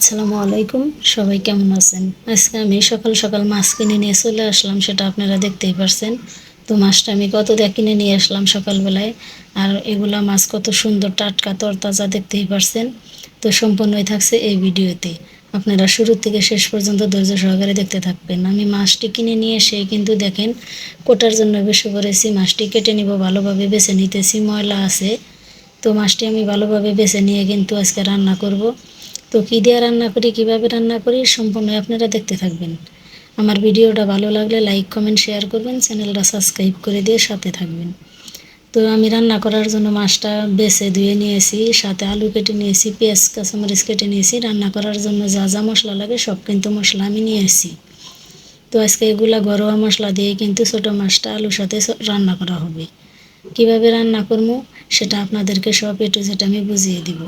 আসসালামু আলাইকুম। সবাই কেমন আছেন? আজকে আমি সকাল সকাল মাছ কিনে নিয়ে চলে আসলাম, সেটা আপনারা দেখতেই পারছেন। তো মাছটা আমি কত দিয়ে কিনে নিয়ে আসলাম সকালবেলায়, আর এগুলা মাছ কত সুন্দর টাটকা তরতাজা দেখতেই পারছেন। তো সম্পূর্ণই থাকছে এই ভিডিওতে। আপনারা শুরু থেকে শেষ পর্যন্ত ধৈর্য সহকারে দেখতে থাকবেন। আমি মাছটি কিনে নিয়ে এসে কিন্তু দেখেন, কোটার জন্য বেশি করেছি। মাছটি কেটে নিব, ভালোভাবে বেছে নিতেছি, ময়লা আছে। তো মাছটি আমি ভালোভাবে বেছে নিয়ে কিন্তু আজকে রান্না করব। তো কী দিয়ে রান্না করি, কীভাবে রান্না করি সম্পূর্ণ আপনারা দেখতে থাকবেন। আমার ভিডিওটা ভালো লাগলে লাইক, কমেন্ট, শেয়ার করবেন, চ্যানেলটা সাবস্ক্রাইব করে দিয়ে সাথে থাকবেন। তো আমি রান্না করার জন্য মাছটা বেছে ধুয়ে নিয়েছি, সাথে আলু কেটে নিয়েছি, পেঁয়াজ, কাঁচামরিচ কেটে নিয়েছি। রান্না করার জন্য যা যা মশলা লাগে সব কিন্তু মশলা আমি নিয়েছি তো আজকে এগুলা ঘরোয়া মশলা দিয়ে কিন্তু ছোটো মাছটা আলুর সাথে রান্না করা হবে। কীভাবে রান্না করব, সেটা আপনাদেরকে সব একটু যেটা আমি বুঝিয়ে দিব।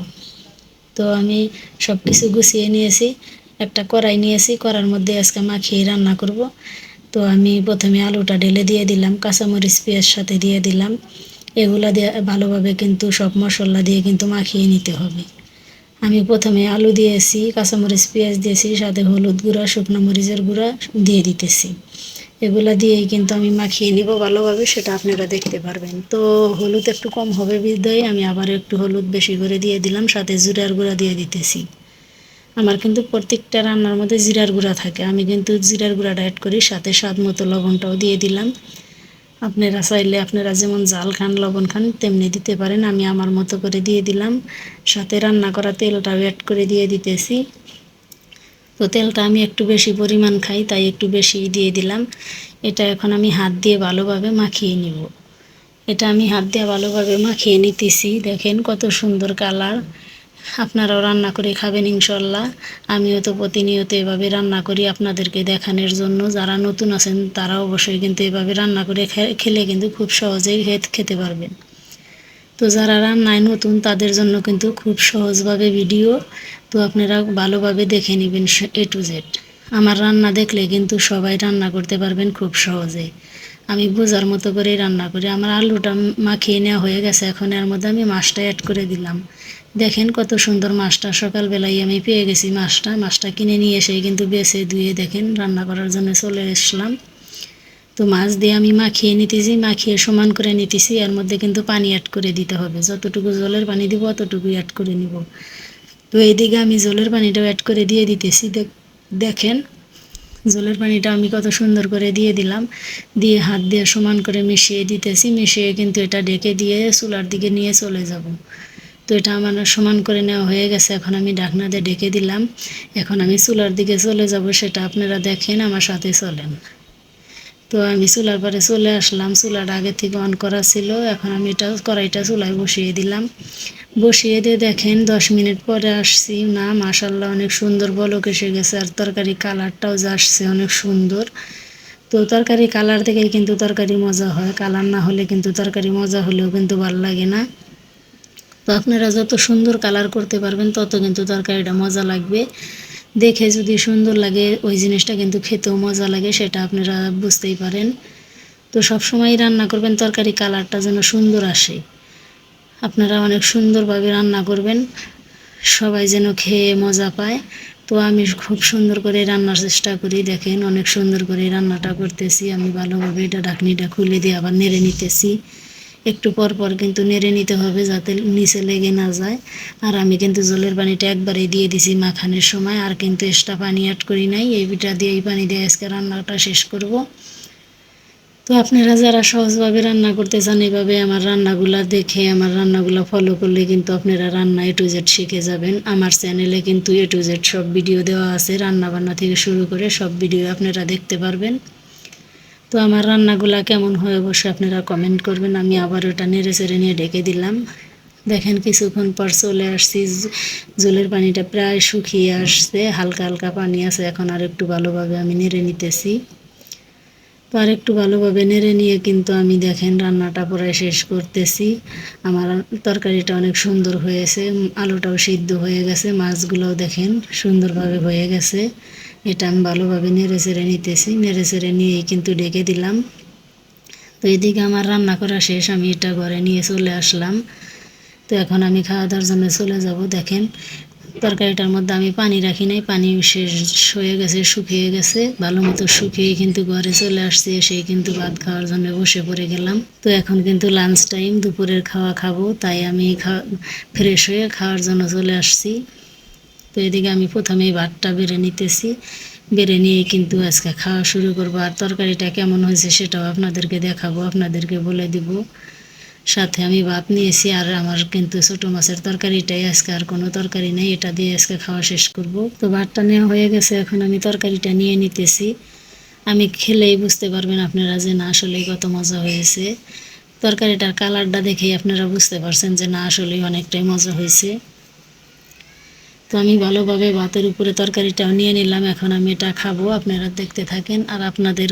তো আমি সব কিছু গুছিয়ে নিয়েছি, একটা কড়াই নিয়েছি, কড়ার মধ্যে আজকে মাখিয়ে রান্না করব। তো আমি প্রথমে আলুটা ঢেলে দিয়ে দিলাম, কাঁচামরিচ, পেঁয়াজ সাথে দিয়ে দিলাম। এগুলা দিয়ে ভালোভাবে কিন্তু সব মশলা দিয়ে কিন্তু মাখিয়ে নিতে হবে। আমি প্রথমে আলু দিয়েছি, কাঁচামরিচ, পেঁয়াজ দিয়েছি, সাথে হলুদ গুঁড়া, শুকনো মরিচের গুঁড়া দিয়ে দিতেছি। এগুলা দিয়েই কিন্তু আমি মাখিয়ে নিব ভালোভাবে, সেটা আপনারা দেখতে পারবেন। তো হলুদ একটু কম হবে বিদায়, আমি আবার একটু হলুদ বেশি করে দিয়ে দিলাম, সাথে জিরার গুঁড়া দিয়ে দিতেছি। আমার কিন্তু প্রত্যেকটা রান্নার মধ্যে জিরার গুঁড়া থাকে, আমি কিন্তু জিরার গুঁড়াটা অ্যাড করি, সাথে স্বাদ মতো লবণটাও দিয়ে দিলাম। আপনারা চাইলে আপনারা যেমন জাল খান, লবণ খান, তেমনি দিতে পারেন, আমি আমার মতো করে দিয়ে দিলাম। সাথে রান্না করা তেলটাও অ্যাড করে দিয়ে দিতেছি। তো তেলটা আমি একটু বেশি পরিমাণ খাই, তাই একটু বেশি দিয়ে দিলাম। এটা এখন আমি হাত দিয়ে ভালোভাবে মাখিয়ে নিব। এটা আমি হাত দিয়ে ভালোভাবে মাখিয়ে নিতেছি। দেখেন কত সুন্দর কালার। আপনারাও রান্না করে খাবেন ইনশাল্লাহ আমিও তো প্রতিনিয়ত এভাবে রান্না করি আপনাদেরকে দেখানোর জন্য। যারা নতুন আছেন, তারা অবশ্যই কিন্তু এভাবে রান্না করে খেলে কিন্তু খুব সহজেই খেতে পারবেন। তো যারা রান্নায় নতুন, তাদের জন্য কিন্তু খুব সহজভাবে ভিডিও তো আপনারা ভালোভাবে দেখে নেবেন এ টু জেড আমার রান্না দেখলে কিন্তু সবাই রান্না করতে পারবেন খুব সহজে। আমি বোঝার মতো করেই রান্না করি। আমার আলুটা মাখিয়ে নেওয়া হয়ে গেছে, এখন এর মধ্যে আমি মাছটা অ্যাড করে দিলাম। দেখেন কত সুন্দর মাছটা, সকালবেলায় আমি পেয়ে গেছি মাছটা। মাছটা কিনে নিয়ে এসে কিন্তু বেছে ধুয়ে দেখেন, রান্না করার জন্য চলে এসলাম তো মাছ দিয়ে আমি মাখিয়ে নিতেছি, মাখিয়ে সমান করে নিতেছি। এর মধ্যে কিন্তু পানি অ্যাড করে দিতে হবে। যতটুকু জলের পানি দিব অতটুকু অ্যাড করে নিব। তো এইদিকে আমি জলের পানিটাও অ্যাড করে দিয়ে দিতেছি। দেখ- দেখেন, জলের পানিটা আমি কত সুন্দর করে দিয়ে দিলাম। দিয়ে হাত দিয়ে সমান করে মিশিয়ে দিতেছি। মিশিয়ে কিন্তু এটা ডেকে দিয়ে চুলার দিকে নিয়ে চলে যাব। তো এটা আমার সমান করে নেওয়া হয়ে গেছে। এখন আমি ঢাকনা দিয়ে ডেকে দিলাম। এখন আমি চুলার দিকে চলে যাব, সেটা আপনারা দেখেন, আমার সাথে চলেন। তো আমি চুলার পরে চলে আসলাম। চুলাটা আগে থেকে অন করা ছিল। এখন আমি এটা কড়াইটা চুলায় বসিয়ে দিলাম। বসিয়ে দিয়ে দেখেন, দশ মিনিট পরে আসছি। না মাশাল্লাহ অনেক সুন্দর বলক এসে গেছে। আর তরকারি কালারটাও যা আসছে, অনেক সুন্দর। তো তরকারি কালার থেকেই কিন্তু তরকারি মজা হয়। কালার না হলে কিন্তু তরকারি মজা হলেও কিন্তু ভালো লাগে না। তো আপনারা যত সুন্দর কালার করতে পারবেন, তত কিন্তু তরকারিটা মজা লাগবে। দেখে যদি সুন্দর লাগে, ওই জিনিসটা কিন্তু খেতেও মজা লাগে, সেটা আপনারা বুঝতেই পারেন। তো সব সময় রান্না করবেন, তরকারি কালারটা যেন সুন্দর আসে। আপনারা অনেক সুন্দরভাবে রান্না করবেন, সবাই যেন খেয়ে মজা পায়। তো আমি খুব সুন্দর করে রান্নার চেষ্টা করি, দেখেন অনেক সুন্দর করে রান্নাটা করতেছি, আমি ভালোভাবে এটা ঢাকনিটা খুলে দিয়ে আবার নেড়ে নিতেছি। একটু পর পর কিন্তু নেড়ে নিতে হবে যাতে নিচে লেগে না যায়। আর আমি কিন্তু জলের পানিটা একবারেই দিয়ে দিছি মাখানের সময়, আর কিন্তু এক্সট্রা পানি অ্যাড করি নাই, এই বিটা দিয়ে এই পানি দিয়ে আজকে রান্নাটা শেষ করব। তো আপনারা যারা সহজভাবে রান্না করতে চান, এভাবে আমার রান্নাগুলা দেখে, আমার রান্নাগুলা ফলো করলে কিন্তু আপনারা রান্না এ টু জেড শিখে যাবেন। আমার চ্যানেলে কিন্তু এ টু জেড সব ভিডিও দেওয়া আছে। রান্না বান্না থেকে শুরু করে সব ভিডিও আপনারা দেখতে পারবেন। তো আমার রান্নাগুলা কেমন হয় অবশ্যই আপনারা কমেন্ট করবেন। আমি আবার ওটা নেড়ে চেড়ে নিয়ে ডেকে দিলাম। দেখেন কিছুক্ষণ পর চলে আসছি। জলের পানিটা প্রায় শুকিয়ে আসছে। হালকা হালকা পানি আছে। এখন আর একটু ভালোভাবে আমি নেড়ে নিতেছি। আর একটু ভালোভাবে নেড়ে নিয়ে কিন্তু আমি দেখেন রান্নাটা প্রায় শেষ করতেছি। আমার তরকারিটা অনেক সুন্দর হয়েছে আলুটাও সিদ্ধ হয়ে গেছে, মাছগুলোও দেখেন সুন্দরভাবে হয়ে গেছে। এটা আমি ভালোভাবে নেড়ে চেড়ে নিতেছি, নেড়ে চেড়ে নিয়েই কিন্তু ডেকে দিলাম। তো এদিকে আমার রান্না করা শেষ, আমি এটা ঘরে নিয়ে চলে আসলাম। তো এখন আমি খাওয়া দাওয়ার জন্য চলে যাব, দেখেন তরকারিটার মধ্যে আমি পানি রাখি নাই, পানি শেষ হয়ে গেছে, শুকিয়ে গেছে। ভালো মতো শুকিয়ে কিন্তু ঘরে চলে আসছে এসে কিন্তু ভাত খাওয়ার জন্য বসে পড়ে গেলাম। তো এখন কিন্তু লাঞ্চ টাইম দুপুরের খাওয়া খাব, তাই আমি ফ্রেশ হয়ে খাওয়ার জন্য চলে আসছি। তো এদিকে আমি প্রথমেই ভাতটা বেড়ে নিতেছি। বেড়ে নিয়ে কিন্তু আজকে খাওয়া শুরু করব। আর তরকারিটা কেমন হয়েছে সেটাও আপনাদেরকে দেখাবো, আপনাদেরকে বলে দিব। সাথে আমি ভাত নিয়েছি আর আমার কিন্তু ছোটো মাছের তরকারিটাই আজকে আর কোনো তরকারি নেই, এটা দিয়ে আজকে খাওয়া শেষ করব। তো ভাতটা নেওয়া হয়ে গেছে, এখন আমি তরকারিটা নিয়ে নিতেছি। আমি খেলেই বুঝতে পারবেন আপনারা যে না, আসলেই কত মজা হয়েছে। তরকারিটার কালারটা দেখেই আপনারা বুঝতে পারছেন যে না, আসলেই অনেকটাই মজা হয়েছে। তো আমি ভালোভাবে ভাতের উপরে তরকারিটাও নিয়ে নিলাম, এখন আমি এটা খাব, আপনারা দেখতে থাকেন। আর আপনাদের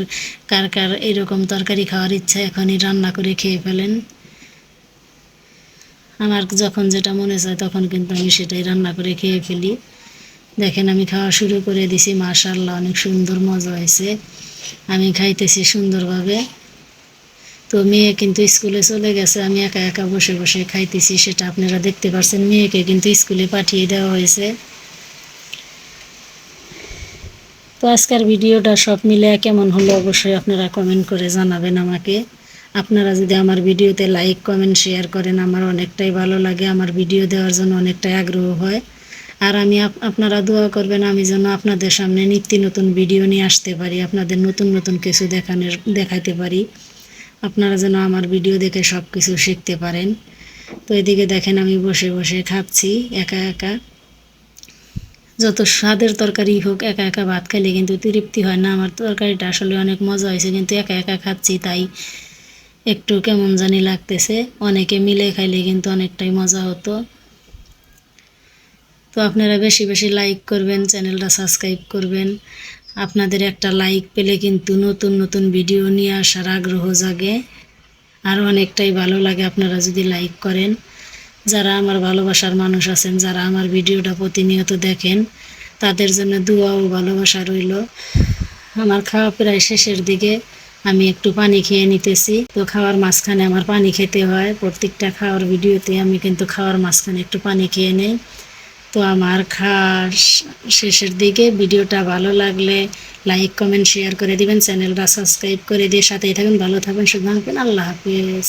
কার কার এরকম তরকারি খাওয়ার ইচ্ছা, এখনই রান্না করে খেয়ে ফেলেন। আমার যখন যেটা মনে চায় তখন কিন্তু আমি সেটাই রান্না করে খেয়ে ফেলি। দেখেন আমি খাওয়া শুরু করে দিছি মাশাল্লাহ অনেক সুন্দর মজা হয়েছে। আমি খাইতেছি সুন্দরভাবে। তো মেয়ে কিন্তু স্কুলে চলে গেছে, আমি একা একা বসে বসে খাইতেছি, সেটা আপনারা দেখতে পাচ্ছেন মেয়েকে কিন্তু স্কুলে পাঠিয়ে দেওয়া হয়েছে। তো আজকের ভিডিওটা সব মিলে কেমন হলো অবশ্যই আপনারা কমেন্ট করে জানাবেন আমাকে। আপনারা যদি আমার ভিডিওতে লাইক কমেন্ট শেয়ার করেন, আমার অনেকটাই ভালো লাগে, আমার ভিডিও দেওয়ার জন্য অনেকটাই আগ্রহ হয়। আর আমি আপনারা দোয়া করবেন, আমি যেন আপনাদের সামনে নিত্য নতুন ভিডিও নিয়ে আসতে পারি, আপনাদের নতুন নতুন কিছু দেখানোর দেখাইতে পারি। আপনারা যেন আমার ভিডিও দেখে সব কিছু শিখতে পারেন। তো এদিকে দেখেন, আমি বসে বসে খাচ্ছি, একা একা। যত স্বাদের তরকারি হোক, একা একা ভাত খাইলে কিন্তু তৃপ্তি হয় না। আমার তরকারিটা আসলে অনেক মজা হয়েছে, কিন্তু একা একা খাচ্ছি তাই। একটু কেমন জানি লাগতেছে। অনেকে মিলে খাইলে কিন্তু অনেকটাই মজা হতো। তো আপনারা বেশি বেশি লাইক করবেন, চ্যানেলটা সাবস্ক্রাইব করবেন। আপনাদের একটা লাইক পেলে কিন্তু নতুন নতুন ভিডিও নিয়ে আসার আগ্রহ জাগে। আর অনেকটাই ভালো লাগে আপনারা যদি লাইক করেন। যারা আমার ভালোবাসার মানুষ আছেন, যারা আমার ভিডিওটা প্রতিনিয়ত দেখেন, তাদের জন্য দোয়া ও ভালোবাসা রইল। আমার খাওয়া প্রায় শেষের দিকে। আমি একটু পানি খেয়ে নিতেছি। তো খাওয়ার মাঝখানে আমার পানি খেতে হয়। প্রত্যেকটা খাওয়ার ভিডিওতে আমি কিন্তু খাওয়ার মাঝখানে একটু পানি খেয়ে নেই। তো আমার খাওয়ার শেষের দিকে ভিডিওটা ভালো লাগলে লাইক, কমেন্ট, শেয়ার করে দিবেন। চ্যানেলটা সাবস্ক্রাইব করে দিয়ে সাথেই থাকবেন ভালো থাকবেন শুধু থাকবেন আল্লাহ হাফিজ।